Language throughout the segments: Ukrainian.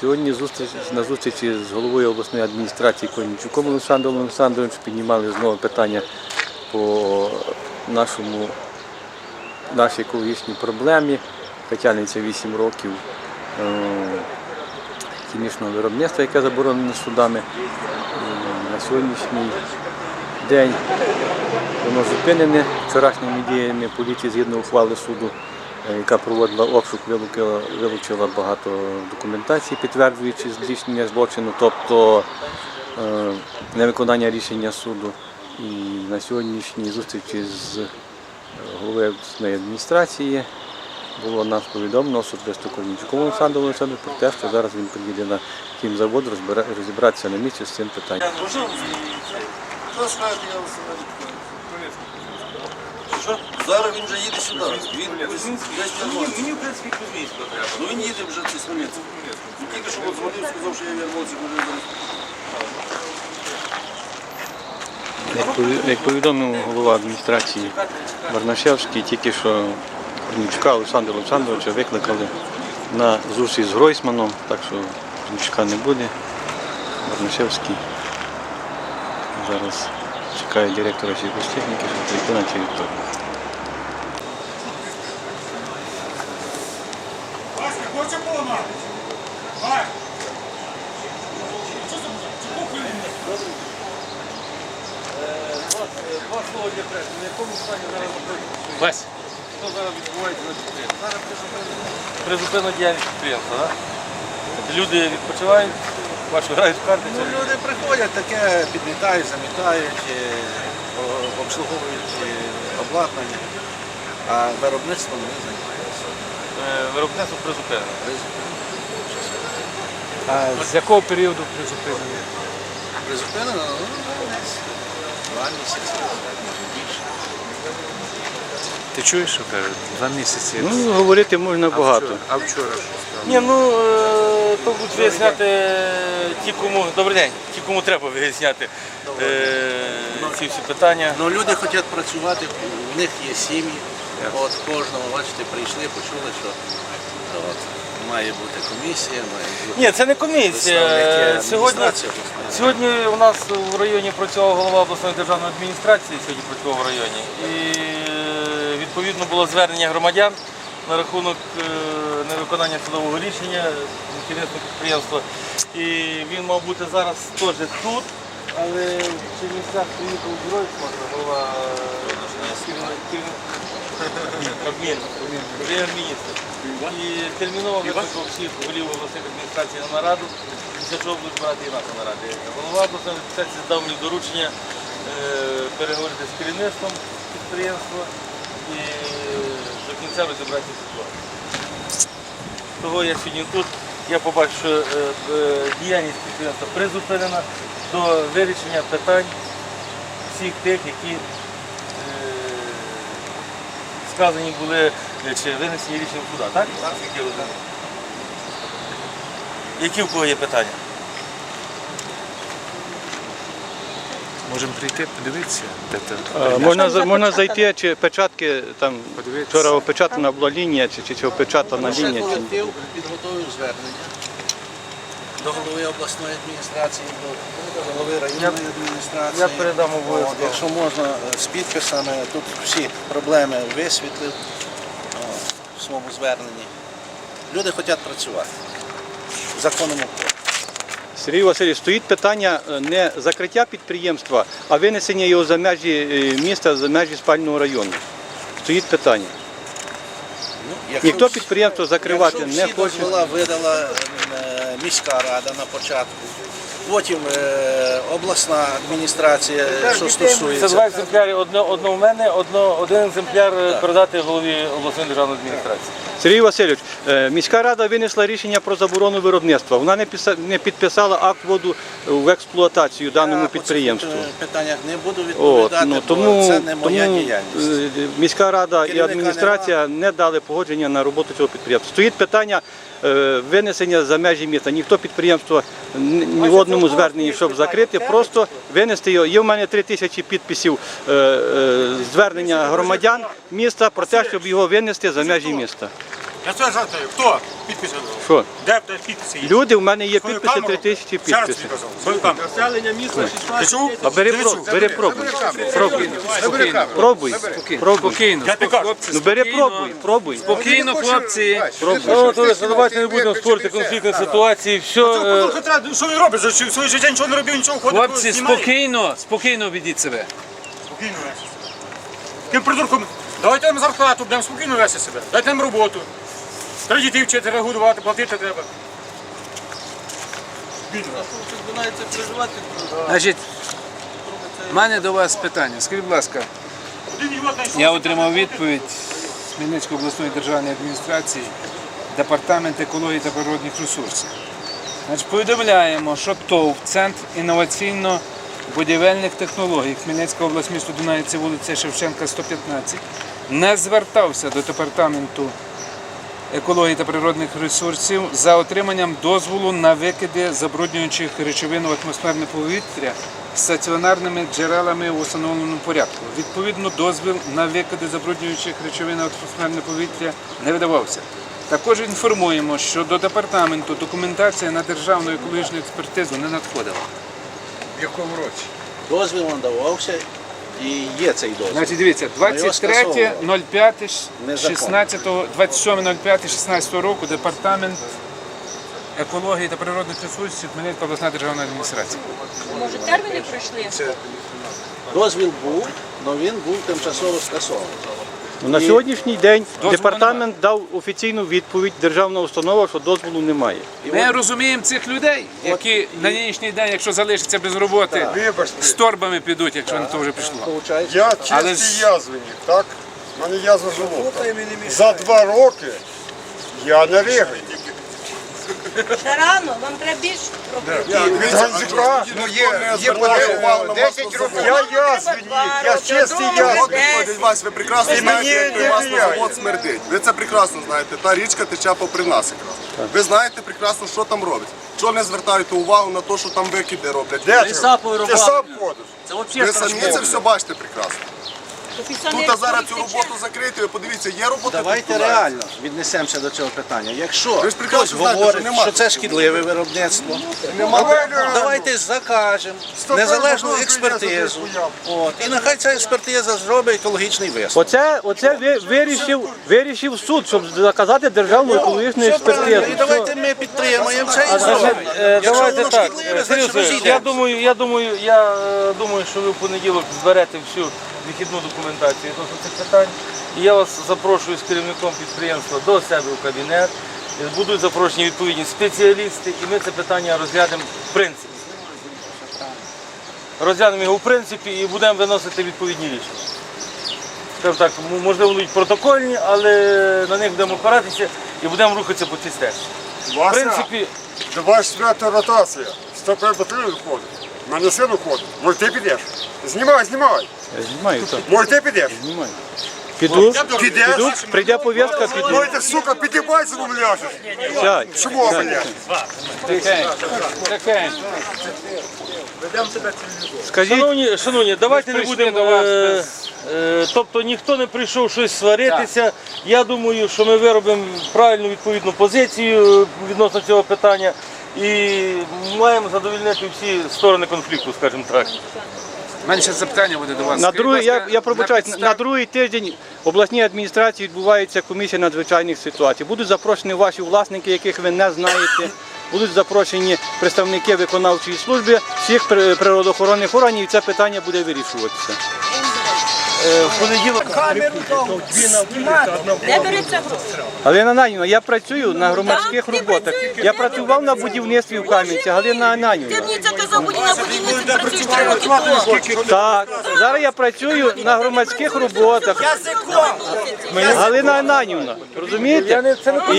Сьогодні зустріч, на зустрічі з головою обласної адміністрації Конічуком Олександром Олександровичем піднімали знову питання по нашому, нашій екологічній проблемі. Тетяниця 8 років е, хімічного виробництва, яке заборонено судами. На сьогоднішній день воно зупинене вчорашніми діями поліції згідно ухвали суду, е, яка проводила обшук, вилучила, вилучила багато документації, підтверджуючи здійснення злочину, тобто е, невиконання рішення суду. І на сьогоднішній зустрічі з е, головою адміністрації було нас повідомлено особисто Корнічуком Олександром Олександром про те, що зараз він приїде на хімзавод розбира- розібратися на місці з цим питанням. Що? Зараз він вже їде сюди. Він десь Мені, вернувся. мені, в принципі, Кузьмінського треба. Ну він їде вже це Смілянський. Він тільки що от дзвонив, сказав, що я вернувся, вже зараз. Як повідомив голова адміністрації Варнашевський, тільки що Корнічука Олександра Олександровича викликали на зустріч з Гройсманом, так що Корнічука не буде. Варнашевський зараз чекає директора сільгостехніки, щоб прийти на територію. Васька, хоче поламати? Васька! Два слова для преси. На якому стані зараз знаходиться? Вась. Що зараз відбувається на підприємстві? Зараз призупинено діяльність підприємства, так? Люди відпочивають, ваші грають в карти. Ну, люди приходять, таке підмітають, замітають, е, обслуговують е, обладнання, а виробництвом не займаються. Е, Виробництво призупинено. А з якого періоду призупинення? Призупинено ну, десь два місяці, більше. Ти чуєш, що кажуть? Два місяці. Ну, говорити можна багато. А вчора що стало? Ні, ну то будуть виясняти ті, кому добрий день, ті, кому треба виясняти е, ці всі питання. Ну, люди хочуть працювати, в них є сім'ї. От кожного, бачите, прийшли, почули, що от, має бути комісія, має бути Ні, це не комісія. Сьогодні, сьогодні у нас в районі працював голова обласної державної адміністрації, сьогодні працював в районі. І е, відповідно було звернення громадян на рахунок е, невиконання судового рішення керівництва підприємства. І він мав бути зараз теж тут, але в Чернівцях приїхав Гройсман, голова е, прем'єр-міністр. І терміново викликав всіх голів обласних адміністрацій на нараду, після чого будуть брати і нас на нараді. Голова обласної адміністрації дав мені доручення е, переговорити з керівництвом підприємства і до кінця розібрати ситуацію. Того я сьогодні тут. Я побачив, що е, е, діяльність підприємства призупинена до вирішення питань всіх тих, які е, сказані були чи винесені рішення куди. суда, так? Так. Які в кого є питання? Можемо прийти, подивитися, де це. Е, Можна, за- можна зайти, чи печатки там Подивитися. вчора опечатана була лінія, чи, чи, чи опечатана Наш лінія. Чи... колектив підготовив звернення до голови обласної адміністрації, до голови районної адміністрації. я передам обов'язково. Якщо можна, е, з підписами, тут всі проблеми висвітлив о, в своєму зверненні. Люди хочуть працювати. Законом опору. Сергій Васильович, стоїть питання е, не закриття підприємства, а винесення його за межі е, міста, за межі спального району. Стоїть питання. Ну, якщо Ніхто всі- підприємство закривати якщо не хоче. дозвола видала е, міська рада на початку, потім е, обласна адміністрація, що стосується. Це два екземпляри, одне, одне у мене, одно, один екземпляр е, передати голові обласної державної адміністрації. Сергій Васильович, е, міська рада винесла рішення про заборону виробництва. Вона не не підписала акт вводу в експлуатацію даному Я по цих підприємству. питаннях не буду відповідати, ну, бо це не моя тому діяльність. міська рада і Керівника адміністрація не дали погодження на роботу цього підприємства. Стоїть питання винесення за межі міста. Ніхто підприємство ні ні в одному зверненні, щоб закрити, просто винести його. Є в мене три тисячі підписів е, е, звернення громадян міста про те, щоб його винести за межі міста. Я це запитаю, хто підписи? Що? Де підписи є? Люди, в мене є Свою підписи камеру? 3 тисячі Ще тобі підписів. казав, свою камеру. Населення міста 16 Ти чув? А бери, Ти про, чув? бери пробуй. Пробуй. Спокійно. Пробуй. Пробуй. Спокійно. Я тобі кажу. Хлопці, Ну бери пробуй, пробуй. Спокійно, хлопці. Ну, товариство, давайте не будемо створити конфліктні ситуації. Все, е, треба, Що він робить? За своє життя нічого не робив, нічого ходить. Хлопці, знімає. спокійно, спокійно ведіть себе. Спокійно вести себе. Тим придурком, давайте нам зарплату, будемо спокійно вести себе. Дайте нам роботу. Треба дітей вчити, регулювати, платити треба. Значить, в мене до вас питання. Скажіть, будь ласка, я отримав відповідь з Хмельницької обласної державної адміністрації, департамент екології та природних ресурсів. Значить, повідомляємо, що ТОВ, Центр інноваційно-будівельних технологій, Хмельницька область, місто Дунаївці, вулиця Шевченка, 115, не звертався до департаменту екології та природних ресурсів за отриманням дозволу на викиди забруднюючих речовин у атмосферне повітря стаціонарними джерелами у встановленому порядку. Відповідно, дозвіл на викиди забруднюючих речовин у атмосферне повітря не видавався. Також інформуємо, що до департаменту документація на державну екологічну експертизу не надходила. В якому році? Дозвіл надавався і є цей дозвіл. Значить, дивіться, його скасовували. 23.05.16, 27.05.16 року департамент екології та природних ресурсів Хмельницька обласна державна адміністрація. Може, терміни пройшли? Дозвіл був, але він був тимчасово скасований. Ну, На сьогоднішній день Дозволу департамент дав офіційну відповідь, державна установа, що дозволу немає. І Ми от розуміємо цих людей, які на нинішній день, якщо залишаться без роботи, з торбами підуть, якщо не то вже пішло. Я Але чистий ж- язвенник, так? У мене язва желудка. За два роки я не ригаю. Ще рано, вам треба більше робити. Ну є, є подивував 10 років. Я язвенник, я чистий. Дядь Вась, ви прекрасно знаєте, як у вас на завод смердить. Ви це прекрасно знаєте. Та річка тече попри нас якраз. Ви знаєте прекрасно, що там робить. Чого не звертаєте увагу на те, що там викиди роблять? Де ти? Ти сам ходиш. Ви самі це все бачите прекрасно. Тут зараз цю роботу закрити, ви подивіться, є робота. давайте реально віднесемося до цього питання. Якщо хтось говорить, що це шкідливе виробництво, давайте закажемо незалежну експертизу. От, і нехай ця експертиза зробить екологічний висновок. Оце, оце вирішив, вирішив суд, щоб заказати державну екологічну експертизу. І давайте ми підтримуємо це і зробимо. Е, Якщо Давайте воно так. значить я розійдемо. думаю, я думаю, я е, думаю, що ви в понеділок зберете всю вихідну документацію до цих питань. І я вас запрошую з керівником підприємства до себе в кабінет. Будуть запрошені відповідні спеціалісти, і ми це питання розглянемо в принципі. Розглянемо його в принципі і будемо виносити відповідні рішення. Скажімо так, можливо, будуть протокольні, але на них будемо опиратися і будемо рухатися по цій стежці. В принципі, 24 ротація. 105 батарею виходить. У мене син уходить. Може ти підеш? Знімай, знімай. Я знімаю, так, Може ти підеш? знімаю. Піду, Підеш? піду, прийде повістка, піду. Може ти, сука, підібай за мною. Сядь. Чому, блядь? Тихенько, тихенько. Скажіть, Шановні, шановні, давайте не прийшли будемо. до вас е, без- е, тобто ніхто не прийшов щось сваритися. Я думаю, що ми виробимо правильну відповідну позицію відносно цього питання і маємо задовольнити всі сторони конфлікту, скажімо так. Ще запитання буде до вас. на другий, я, я пробачаюсь, на на, на другий тиждень в обласній адміністрації відбувається комісія надзвичайних ситуацій. Будуть запрошені ваші власники, яких ви не знаєте. Будуть запрошені представники виконавчої служби всіх природоохоронних органів, і це питання буде вирішуватися. Е, В понеділок Де береться гроші? Галина Ананівна, я працюю на громадських роботах. Я працював на будівництві в Кам'янці. Галина Ти мені це казав, будь на будівниці працюєш три роки тому. Так, зараз я працюю на громадських роботах. Галина Ананівна, розумієте? І,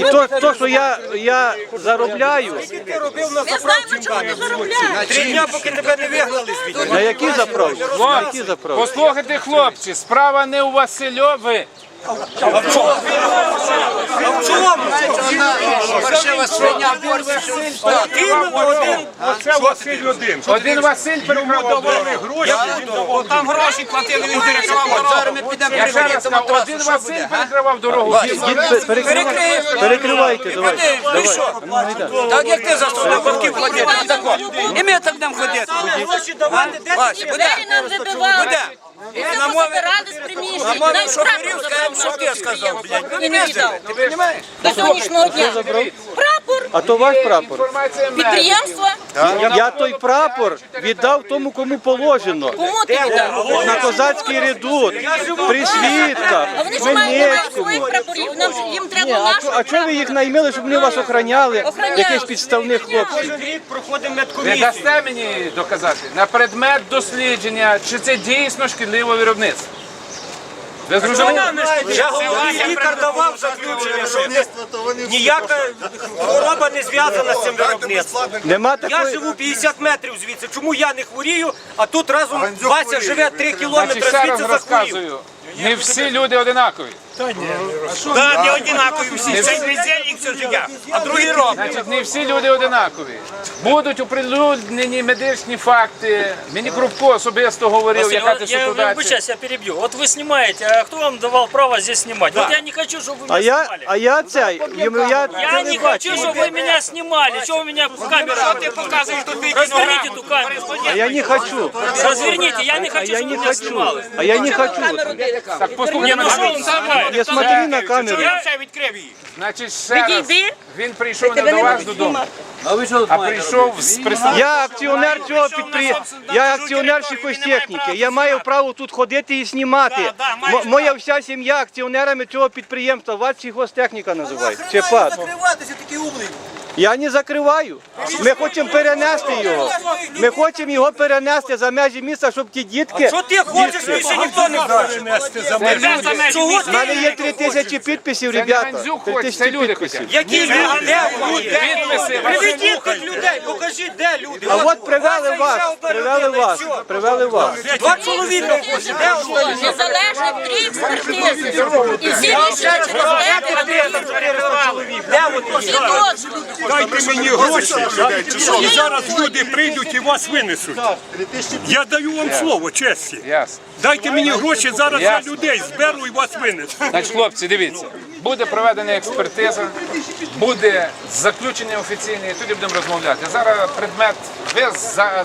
і то, то, що я, я заробляю, Ми знаємо, чому ти заробляєш. Три дня, поки тебе не вигнали звідти. на які заправки? На які заправки? послухайте, хлопці, справа не у Васильові, Оце Василь один. Один Василь перегравав дорогу. Там гроші платили, він перекривав дорогу. Я ще раз кажу, один Василь перекривав дорогу. Перекривайте, давайте. Ну що? Так як ти заставляв батьків платити. І ми так будемо ходити. Вася, буде? Двері нам вибивали. Буде. Ми На цього мові- забирали з приміщень. На Навіть шоферів прапор що забрав ти сказав, блядь. Ну І не не віддав. До сьогоднішнього дня. А то ваш прапор. Медиків. Я той прапор віддав тому, кому положено. Кому ти віддав? На козацький редут, при свідках, А вони ж мають не мають своїх прапорів. Нам ж- їм Ні, треба а, чо- а чого ви їх наймили, щоб вони вас охороняли? Охороняли. Якихось підставних хлопців. Ви дасте мені доказати на предмет дослідження, чи це дійсно шкідливе виробництво. Ви зрозуміли? Я головний лікар давав заключення, що не- ніяка хвороба не зв'язана з цим виробництвом. Нема Я такої. живу 50 метрів звідси. Чому я не хворію, а тут разом Вася живе 3 кілометри Значить, ще раз звідси захворів? розказую. Не всі люди одинакові. Да, не одинакові всі. Цей бездельник все життя, а другий робить. Значить, не всі люди одинакові. Будуть оприлюднені медичні факти. Мені Крупко особисто говорив, яка ти я ситуація. вибачаюсь, я перебью. Вот вы снимаете, а кто вам давал право здесь снимать? Вот я не хочу, чтобы вы А меня я, снимали. а я цей, йому- я Я це не не хочу, бачив. чтобы вы меня снимали. Что вы меня в камеру? ты показываешь тут Разверните эту камеру. А я не хочу. Разверните, я не А хочу, я чтобы не вы меня хочу. снимали. А я не хочу. Так, Не, послухайте ну что мене. он снимает? Я смотрю на камеру. Я все відкрив її. Значить, ще раз. Відійди. Він прийшов не до вас додому, а прийшов з представником. Я акціонер цього підприємства. Я акціонер сільхозтехніки. Я маю право тут ходити і знімати. Мо- Моя вся сім'я акціонерами цього підприємства. Вас сільхозтехніка називають. ПАД. Закриватися такий умний. Я не закриваю. Ми хочемо перенести його. Ми хочемо його перенести за межі міста, щоб ті дітки. Що ти хочеш, більше ніхто не хоче. Чого У мене є три тисячі підписів, Це не ребята. Гандзюк Три тисячі люди підписів. хочуть. Які люди? Приведіть тих людей, покажіть, де люди. А от привели вас, привели вас, привели вас. Два чоловіка хоче, де остальні? Незалежних три експертизи. І всі рішення через тебе. Де вони? Всі дозволи. Дайте мені гроші, і зараз люди прийдуть і вас винесуть. Я даю вам слово, честі. Дайте мені гроші, зараз я людей зберу і вас винесу. Значить, хлопці, дивіться, буде проведена експертиза, буде заключення офіційне, і тоді будемо розмовляти. Зараз предмет. Ви, за,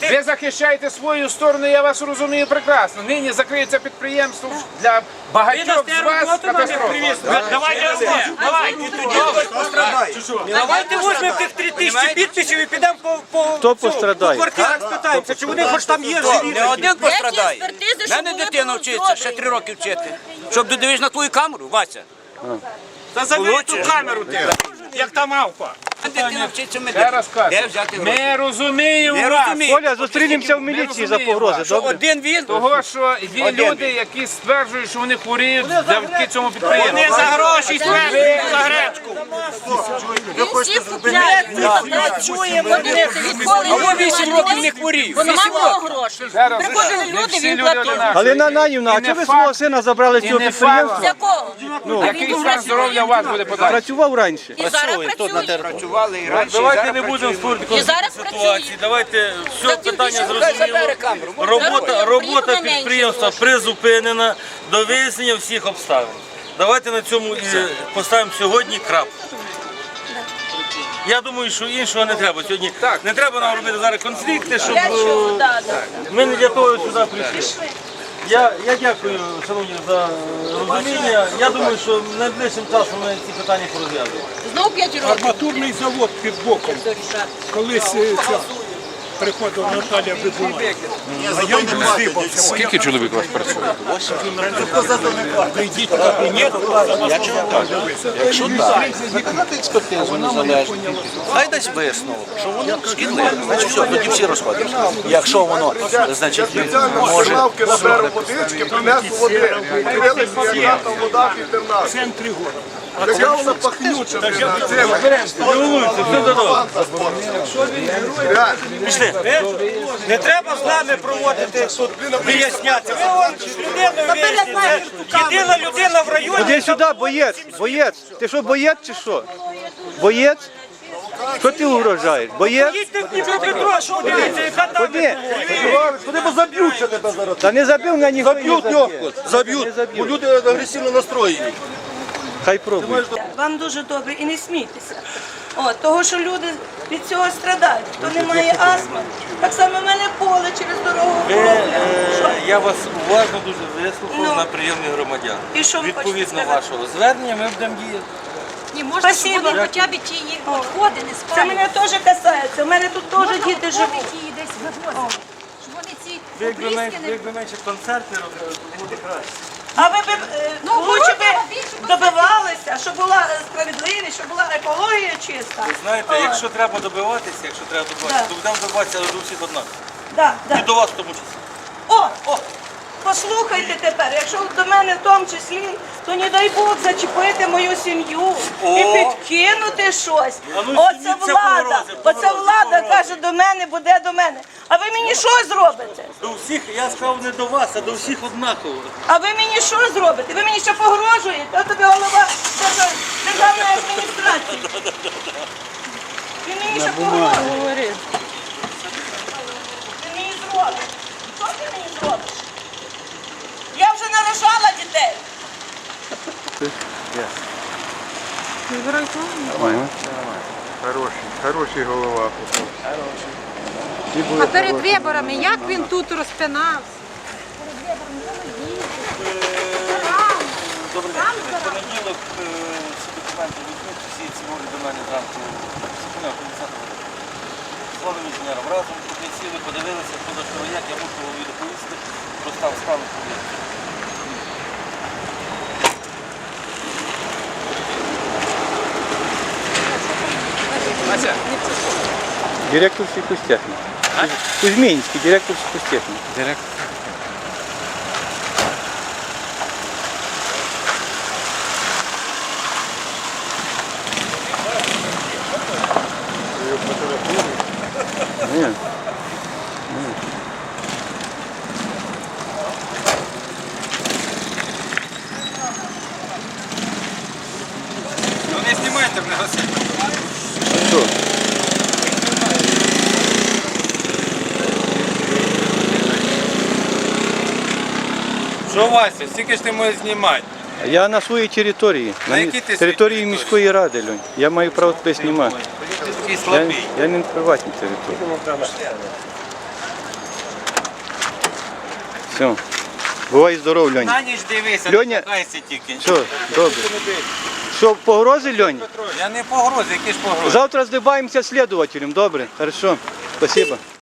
ти- ви захищаєте свою сторону, я вас розумію прекрасно. Нині закриється підприємство для багатьох з вас катастрофа. Давайте Давайте візьмемо тих три тисячі підписів і підемо по, по, Хто пострадає? по квартирах спитаємося, чи вони хоч там є живі. Не один пострадає. Щоб Мене дитина вчиться, ще три роки вчити. Щоб додивиш на твою камеру, Вася. Та забери ту камеру ти, як та мавпа. А Дитина вчиться ми Я раз кажу, Де взяти гроші? ми розуміємо Не вас. розумію. Коля, зустрінемося в міліції за погрози, Що добре? один він? Того, що є Один. люди, які стверджують, що вони хворіють завдяки цьому підприємству. Не за гроші, смерть, за гречку. Він всі купляє. Працюємо. Подивіться, відколи Або він вісім років не хворів. Було років. грошей. Зараз Приходили не люди, всі він люди платив. одинакові. Галина Наївна, а І не чого ви факт. свого сина забрали з І цього не підприємства? якого? Ну, Який стан здоров'я у вас буде подальше? Працював раніше. І зараз працюють. Працювали і раніше, і Давайте зараз не будемо І зараз ситуації. Давайте все питання Хай зрозуміло. забере камеру. Робота, підприємства призупинена до вияснення всіх обставин. Давайте на цьому і поставимо сьогодні крапку. Я думаю, що іншого не треба сьогодні. Не треба нам робити зараз конфлікти, щоб Для чого? е, Да, да. ми не для того сюди прийшли. Я, я дякую, шановні, за розуміння. Я думаю, що найближчим часом ми ці питання порозв'язуємо. Знову п'ять років. Арматурний завод під боком. Колись е, ця приходила Наталя Бегуна. А я йду здибався. Скільки чоловік у вас працює? Прийдіть в кабінет, Якщо так, виконати експертизу незалежну. Хай дасть висновок, що воно шкідливе. Значить, все, тоді всі розходяться. Якщо воно, значить, може Лавки наберу водички, принесу води. Яка там вода в підтерна. центрі города. Яка вона пахнюча. блін, а це- Не волнуйтеся, все Не треба з нами проводити тут виясняти. Ви виясняєте. Єдина людина в районі. Іди сюди, боєць, боєць. Ти що, боєць чи що? Боєць? Що ти угрожаєш? Боєць? Їдьте в Дніпропетровську, дивіться, яка там Ходи. Куди бо заб'ють ще тебе зараз? Та не забив мене ніхто не Заб'ють заб'є. легко, заб'ють, бо люди агресивно настроєні. Хай пробує. Вам дуже добре і не смійтеся. От, того, що люди від цього страдають. Хто не має астми, так само в мене поле через дорогу. Що? е, я вас уважно дуже вислухав Ну. на прийомі громадян. І що ви Відповідно вашого звернення ми будемо діяти. Ні, можна, щоб Спасибо. вони хоча б ті їх відходи не Це мене теж касається. У мене тут теж Можна діти відходи живуть. ті десь вивозити. Щоб вони ці Ви якби обрізки менше, ви не... якби менше концерти робили, то буде краще. А ви б е, Ну, лучше би добивалися, щоб була е, справедливість, щоб була екологія чиста. Ви знаєте, якщо треба добиватися, якщо треба добиватися, Да. то будемо добиватися до всіх однаково. Да, да. І до вас в тому числі. О, о, послухайте тепер, якщо до мене в тому числі, то не дай Бог зачепити мою сім'ю і О! підкинути щось. А ну, Оце влада, погрози, оце погрози, влада погрози. каже до мене, буде до мене. А ви мені що зробите? До всіх, я сказав не до вас, а до всіх однаково. А ви мені що зробите? Ви мені ще погрожуєте? От тобі голова держав- державної адміністрації. Ви мені ще погрожуєте. Ти мені зробиш. Що ти мені зробиш? Я вже нарожала дітей. Хороший, хороший голова. А перед виборами, як він тут розпинався? Добрий день. В понеділок всі документи візьмуть, всі ці волі до мене зранку. З головним інженером разом туди сіли, подивилися, хто що як, я мушу голові доповісти про стан справи. повірте. Директор сільхозтехніки. Кузьмінський, директор сільхозтехніки. Директор. Ні. Ну не знімайте мене, Василь. Що? Що, Вася, стільки ж ти можеш знімати? Я на своїй території. На мі- якій ти території міської ради, Льонь. Я маю право тебе знімати. Ти такий Я, слабий. я не на приватній території. Все. Бувай здоров, Льонь. На ніч дивися, Льоня- не тільки. Все, добре. Що, погрози, Льонь? Я не погрози, які ж погрози? Завтра здибаємося слідувателем, добре? Хорошо. Спасибо.